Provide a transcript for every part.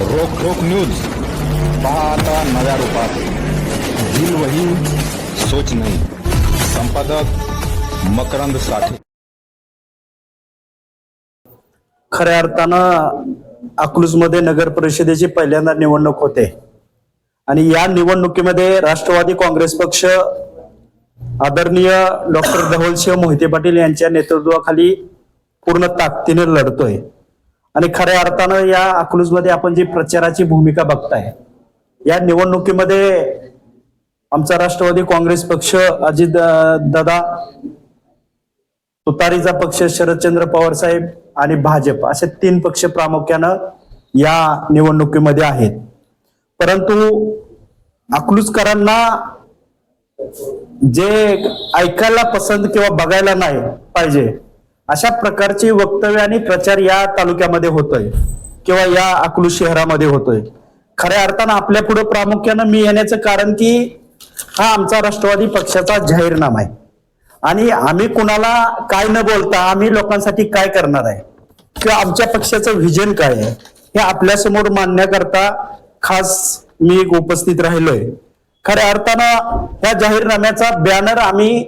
रोख रोख न्यूज. पहा आता नव्या रूपात. दिल वही सोच नाही. संपादक मकरंद साठे. खऱ्या अर्थानं अकलूजमध्ये नगर परिषदेची पहिल्यांदा निवडणूक होते. आणि या निवडणुकीमध्ये राष्ट्रवादी काँग्रेस पक्ष आदरणीय डॉक्टर धवलसिंह मोहिते पाटील यांच्या नेतृत्वाखाली पूर्ण ताकदीने लढतोय. आणि खऱ्या अर्थानं या अकलूजमध्ये आपण जी प्रचाराची भूमिका बघताय या निवडणुकीमध्ये आमचा राष्ट्रवादी काँग्रेस पक्ष अजित दादा तुतारीचा पक्ष शरदचंद्र पवार साहेब आणि भाजप असे तीन पक्ष प्रामुख्यानं या निवडणुकीमध्ये आहेत. परंतु अकलूजकरांना जे ऐकायला पसंत किंवा बघायला नाही पाहिजे अशा प्रकारची वक्तव्य आणि प्रचार या तालुक्यामध्ये होतोय किंवा या अकलू शहरामध्ये होतोय. खऱ्या अर्थानं आपल्या पुढे प्रामुख्यानं मी येण्याचं कारण की हा आमचा राष्ट्रवादी पक्षाचा जाहीरनामा आहे. आणि आम्ही कुणाला काय न बोलता आम्ही लोकांसाठी काय करणार आहे? किंवा आमच्या पक्षाचं व्हिजन काय आहे? हे आपल्यासमोर मांडण्याकरता खास मी एक उपस्थित राहिलोय. खऱ्या अर्थानं या जाहीरनाम्याचा बॅनर आम्ही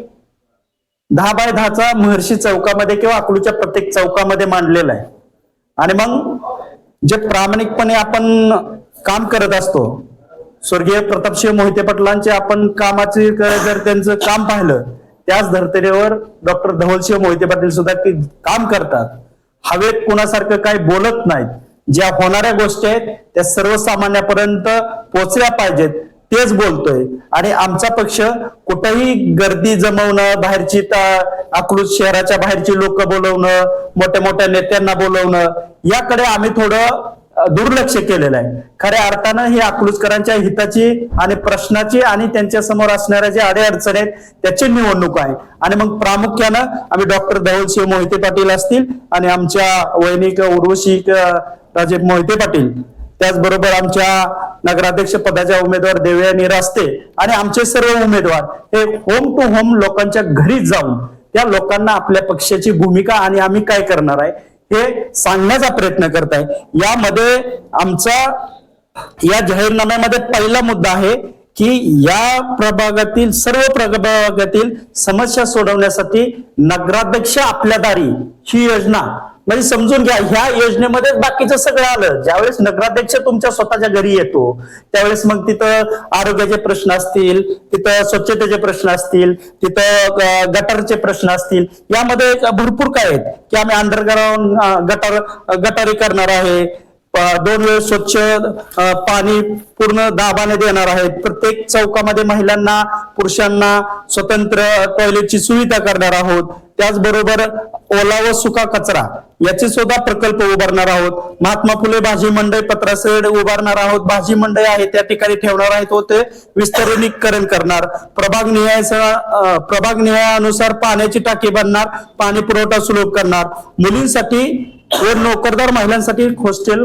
दहा बाय दहाचा महर्षी चौकामध्ये किंवा अकलूच्या प्रत्येक चौकामध्ये मांडलेला आहे. आणि मग जे प्रामाणिकपणे आपण काम करत असतो स्वर्गीय प्रतापसिंह मोहिते पटलांचे आपण कामाचे जर त्यांचं काम पाहिलं त्याच धर्तरेवर डॉक्टर धवलसिंह मोहिते पाटील सुद्धा की काम करतात. हवेत कुणासारखं काही बोलत नाहीत. ज्या होणाऱ्या गोष्टी आहेत त्या सर्वसामान्यापर्यंत पोचल्या पाहिजेत. तेच बोलतोय. आणि आमचा पक्ष कुठेही गर्दी जमवणं बाहेरची अकलूज शहराच्या बाहेरची लोक बोलवणं मोठ्या मोठ्या नेत्यांना बोलवणं याकडे आम्ही थोडं दुर्लक्ष केलेलं आहे. खऱ्या अर्थानं ही अकलूजकरांच्या हिताची आणि प्रश्नाची आणि त्यांच्यासमोर असणाऱ्या जे अडेअडचण आहेत त्याची निवडणूक आहे. आणि मग प्रामुख्यानं आम्ही डॉक्टर धवलशिव मोहिते पाटील असतील आणि आमच्या वैनिक उर्वशी राजे मोहिते पाटील त्याचबरोबर आमच्या नगराध्यक्ष पदाच्या उमेदवार देवयानी रास्ते आणि आमचे सर्व उमेदवार हे होम टू होम लोकांच्या घरी जाऊन त्या लोकांना आपल्या पक्षाची भूमिका आणि आम्ही काय करणार आहे हे सांगण्याचा प्रयत्न करत आहे. यामध्ये आमचा या जाहीरनाम्यामध्ये पहिला मुद्दा आहे की या प्रभागातील सर्व प्रभागातील समस्या सोडवण्यासाठी नगराध्यक्ष आपल्या दारी ही योजना म्हणजे समजून घ्या ह्या योजनेमध्ये बाकीचं सगळं आलं. ज्यावेळेस नगराध्यक्ष तुमच्या स्वतःच्या घरी येतो त्यावेळेस मग तिथं आरोग्याचे प्रश्न असतील तिथं स्वच्छतेचे प्रश्न असतील तिथं अं, गटारचे प्रश्न असतील यामध्ये भरपूर काय आहेत की आम्ही अंडरग्राऊंड गटार गटारी करणार आहे दोन वेळ स्वच्छ पाणी पूर्ण दाबाने देणार आहेत. प्रत्येक चौकामध्ये महिलांना पुरुषांना स्वतंत्र टॉयलेटची सुविधा करणार आहोत. त्याचबरोबर ओला व सुका कचरा याचे सुद्धा प्रकल्प उभारणार आहोत. महात्मा फुले भाजी मंडई पत्रासेड उभारणार आहोत. भाजी मंडई आहे त्या ठिकाणी ठेवणार आहेत व ते विस्तरणीकरण करणार. प्रभाग निहाय प्रभाग निहायानुसार पाण्याची टाकी बनणार पाणी पुरवठा सुलभ करणार. मुलींसाठी व नोकरदार महिलांसाठी हॉस्टेल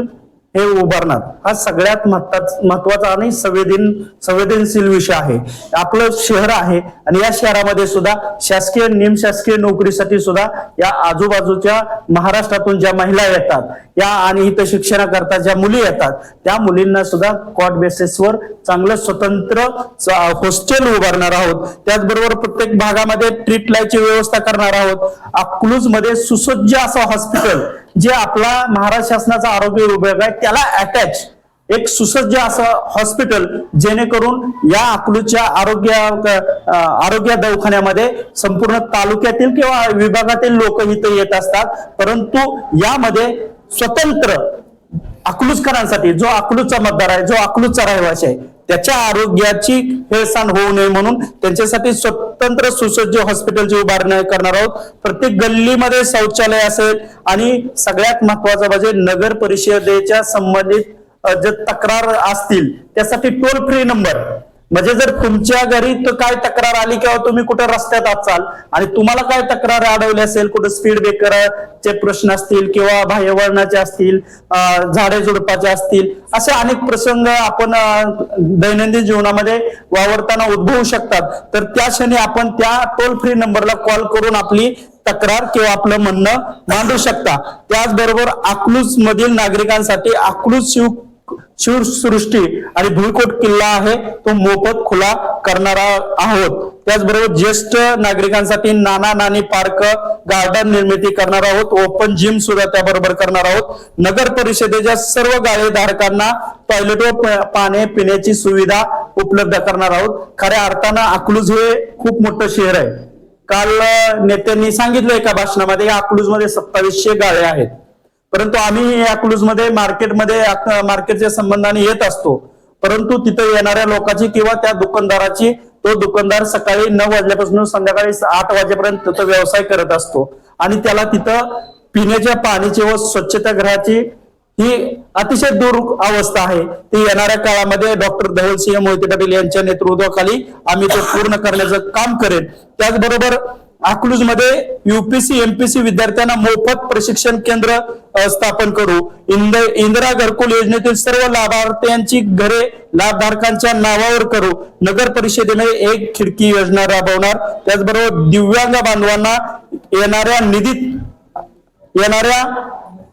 हे उभारणार. हा सगळ्यात महत्त्वाचा महत्त्वाचा आणि संवेदन संवेदनशील विषय आहे. आपलं शहर आहे आणि या शहरामध्ये सुद्धा शासकीय निमशासकीय नोकरीसाठी सुद्धा या आजूबाजूच्या महाराष्ट्रातून ज्या महिला येतात या आणि इथं शिक्षणाकरता ज्या मुली येतात त्या मुलींना सुद्धा कॉट बेसिसवर चांगलं स्वतंत्र हॉस्टेल उभारणार आहोत. त्याचबरोबर प्रत्येक भागामध्ये ट्रीट लाईटची व्यवस्था करणार आहोत. अकलूजमध्ये सुसज्ज असं हॉस्पिटल जे आपला महाराष्ट्र शासनाचा आरोग्य विभाग आहे त्याला अटॅच एक सुसज्ज असं हॉस्पिटल जेणेकरून या अकलूच्या आरोग्य आरोग्य दवाखान्यामध्ये संपूर्ण तालुक्यातील किंवा विभागातील लोक इथं येत असतात. परंतु यामध्ये स्वतंत्र अकलूजकरांसाठी जो अकलूजचा मतदार आहे जो अकलूजचा रहिवासी आहे त्याच्या आरोग्याची हेळसांड होऊ नये म्हणून त्यांच्यासाठी स्वतंत्र सुसज्ज हॉस्पिटलची उभारणी करणार आहोत. प्रत्येक गल्लीमध्ये शौचालय असेल आणि सगळ्यात महत्वाचं म्हणजे नगर परिषदेच्या संबंधित जे तक्रार असतील त्यासाठी टोल फ्री नंबर. म्हणजे जर तुमच्या घरी तर काय तक्रार आली किंवा तुम्ही कुठे रस्त्यात असाल आणि तुम्हाला काय तक्रार अडवली असेल कुठे स्पीड ब्रेकरचे प्रश्न असतील किंवा बाह्यवळणाचे असतील झाडे झुडपाचे असतील असे अनेक प्रसंग आपण दैनंदिन जीवनामध्ये वावरताना उद्भवू शकतात. तर त्या क्षणी आपण त्या टोल फ्री नंबरला कॉल करून आपली तक्रार किंवा आपलं म्हणणं मांडू शकता. त्याचबरोबर अकलूज मधील नागरिकांसाठी अकलूज शिव शिवसृष्टी आणि भुईकोट किल्ला आहे तो मोफत खुला करणारा आहोत. त्याचबरोबर ज्येष्ठ नागरिकांसाठी नाना नानी पार्क गार्डन निर्मिती करणार आहोत. ओपन जिम सुद्धा त्याबरोबर करणार आहोत. नगर परिषदेच्या सर्व गाळेधारकांना टॉयलेट व पाणी पिण्याची सुविधा उपलब्ध करणार आहोत. खऱ्या अर्थानं अकलूज हे खूप मोठं शहर आहे. काल नेत्यांनी सांगितलं एका भाषणामध्ये अकलूज अकलूजमध्ये सत्तावीसशे गाळे आहेत. परंतु आम्ही या मध्ये मार्केटमध्ये मार्केटच्या संबंधाने येत असतो. परंतु तिथं येणाऱ्या लोकांची किंवा त्या दुकानदाराची तो दुकानदार सकाळी नऊ वाजल्यापासून संध्याकाळी आठ वाजेपर्यंत तिथं व्यवसाय करत असतो. आणि त्याला तिथं पिण्याच्या पाण्याची व स्वच्छतागृहाची ही अतिशय दूर अवस्था आहे. ती येणाऱ्या काळामध्ये डॉक्टर धवलसिंह मोहिते पाटील यांच्या नेतृत्वाखाली आम्ही तो पूर्ण करण्याचं काम करेन. त्याचबरोबर अकलूजमध्ये युपीसी एमपीसी विद्यार्थ्यांना मोफत प्रशिक्षण केंद्र स्थापन करू. इंद इंदिरा घरकुल योजनेतील सर्व लाभार्थ्यांची घरे लाभधारकांच्या नावावर करू. नगर परिषदेने एक खिडकी योजना राबवणार. त्याचबरोबर दिव्यांग बांधवांना येणाऱ्या निधीत येणाऱ्या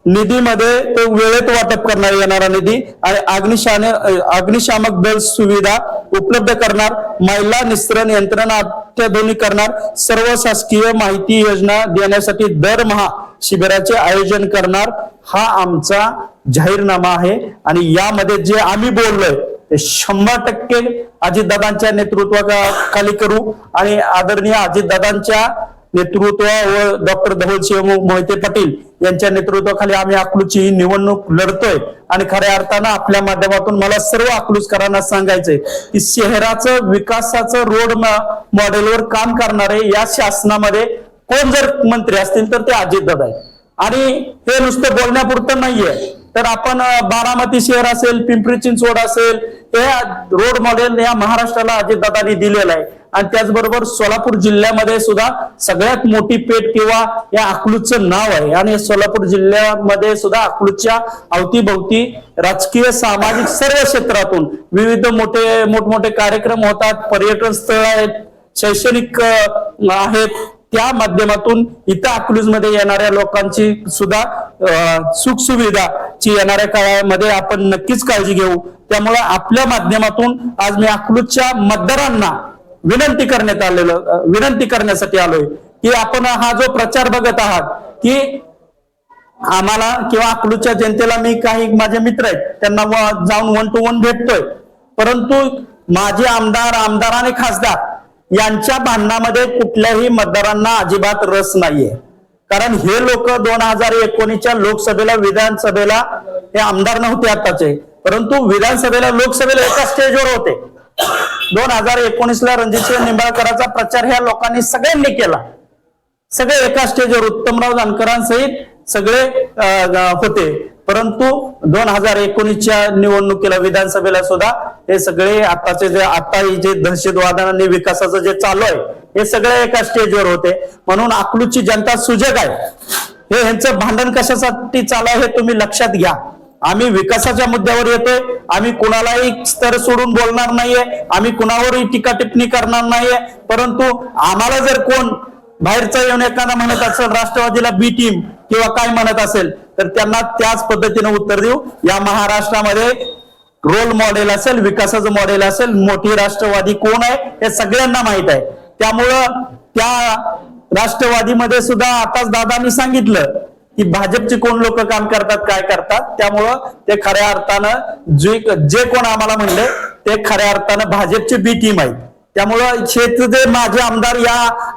निधीमध्ये तो वेळेत वाटप करणार येणारा निधी. आणि अग्निशाने अग्निशामक दल सुविधा उपलब्ध करणार. महिला निस्तरण यंत्रणा अत्याधुनिकरणार सर्व शासकीय माहिती योजना देण्यासाठी दरमहा शिबिराचे आयोजन करणार. हा आमचा जाहीरनामा आहे. आणि यामध्ये जे आम्ही बोललोय ते शंभर टक्के अजितदादांच्या नेतृत्वाखाली करू. आणि आदरणीय अजितदादांच्या नेतृत्व व डॉक्टर धवलसिंह मोहिते पाटील यांच्या नेतृत्वाखाली आम्ही अकलूजची ही निवडणूक लढतोय. आणि खऱ्या अर्थानं आपल्या माध्यमातून मला सर्व अकलूजकरांना सांगायचंय की शहराचं विकासाचं रोड मॉडेलवर काम करणारे या शासनामध्ये कोण जर मंत्री असतील तर ते अजितदादा आहे आणि हे नुसतं बोलण्यापुरतं नाहीये. तर आपण बारामती शहर असेल पिंपरी चिंचवड असेल हे रोड मॉडेल या महाराष्ट्राला अजितदादांनी दिलेलं आहे. आणि त्याचबरोबर सोलापूर जिल्ह्यामध्ये सुद्धा सगळ्यात मोठी पेठ किंवा या अकलूजचं नाव आहे. आणि सोलापूर जिल्ह्यामध्ये सुद्धा अकलूजच्या अवतीभोवती राजकीय सामाजिक सर्व क्षेत्रातून विविध मोठे मोठमोठे कार्यक्रम होतात. पर्यटन स्थळ आहेत शैक्षणिक आहेत. त्या माध्यमातून इथं अकलूजमध्ये येणाऱ्या लोकांची सुद्धा सुखसुविधा ची येणाऱ्या काळामध्ये आपण नक्कीच काळजी घेऊ. त्यामुळे आपल्या माध्यमातून आज मी अकलूजच्या मतदारांना विनंती करण्यात आलेलं विनंती करण्यासाठी आलोय की आपण हा जो प्रचार बघत आहात की आम्हाला किंवा अकलूजच्या जनतेला मी काही माझे मित्र आहेत त्यांना व- जाऊन वन टू वन भेटतोय. परंतु माझे आमदार आमदार आणि खासदार यांच्या भांडणामध्ये कुठल्याही मतदारांना अजिबात रस नाहीये. कारण हे लोक दोन हजार एकोणीसच्या लोकसभेला विधानसभेला हे आमदार नव्हते आताचे. परंतु विधानसभेला लोकसभेला एका स्टेजवर होते. दोन हजार एकोणीसला रणजितसिंह निंबाळकरांचा प्रचार ह्या लोकांनी सगळ्यांनी केला. सगळे एका स्टेजवर उत्तमराव जानकरांसहित सगळे होते. परंतु दोन हजार एकोणीसच्या निवडणुकीला विधानसभेला सुद्धा हे सगळे आताचे जे आता जे दहशतवादाने विकासाचं जे चालू आहे हे सगळे एका स्टेजवर होते. म्हणून अकलूजची जनता सुजग आहे. हे ह्यांचं भांडण कशासाठी चालू आहे हे तुम्ही लक्षात घ्या. आम्ही विकासाच्या मुद्द्यावर येतोय. आम्ही कुणालाही स्तर सोडून बोलणार नाहीये. आम्ही कुणावरही टीका टिप्पणी करणार नाहीये. परंतु आम्हाला जर कोण बाहेरचा येऊन एखादा म्हणत असेल राष्ट्रवादीला बी टीम किंवा काय म्हणत असेल तर त्यांना त्याच पद्धतीने उत्तर देऊ. या महाराष्ट्रामध्ये रोल मॉडेल असेल विकासाचं मॉडेल असेल मोठी राष्ट्रवादी कोण आहे हे सगळ्यांना माहीत आहे. त्यामुळं त्या राष्ट्रवादीमध्ये सुद्धा आताच दादांनी सांगितलं की भाजपचे कोण लोक काम करतात काय करतात. त्यामुळं ते खऱ्या अर्थानं जे जे कोण आम्हाला म्हणले ते खऱ्या अर्थानं भाजपचे बी टीम आहेत. त्यामुळं क्षेत्रचे माझे आमदार या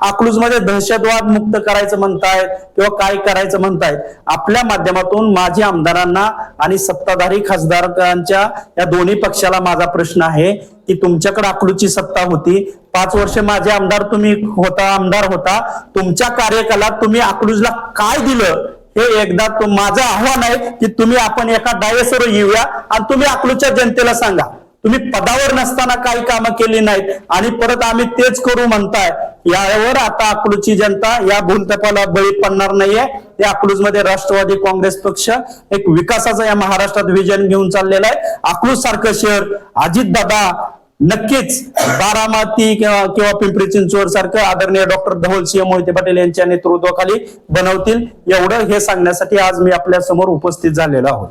अकलूजमध्ये दहशतवाद मुक्त करायचं म्हणतायत किंवा काय करायचं म्हणतायत आपल्या माध्यमातून माझ्या आमदारांना आणि सत्ताधारी खासदारांच्या या दोन्ही पक्षाला माझा प्रश्न आहे की तुमच्याकडे अकलूजची सत्ता होती. पाच वर्ष माझे आमदार तुम्ही होता आमदार होता. तुमच्या कार्यकालात तुम्ही अकलूजला काय दिलं? हे एकदा माझं आव्हान आहे की तुम्ही आपण एका डायसवर येऊया आणि तुम्ही अकलूजच्या जनतेला सांगा. तुम्ही पदावर नसताना काही कामं केली नाहीत. आणि परत आम्ही तेच करू म्हणताय. यावर आता अकलूजची जनता या भूलतपाला बळी पडणार नाहीये. ते अकलूजमध्ये राष्ट्रवादी काँग्रेस पक्ष एक विकासाचा या महाराष्ट्रात विजन घेऊन चाललेला आहे. अकलूज सारखं शहर अजितदादा नक्कीच बारामती किंवा किंवा पिंपरी चिंचवड सारखं आदरणीय डॉक्टर धवलसिंह मोहिते पाटील यांच्या नेतृत्वाखाली बनवतील. एवढं हे सांगण्यासाठी आज मी आपल्यासमोर उपस्थित झालेलो आहोत.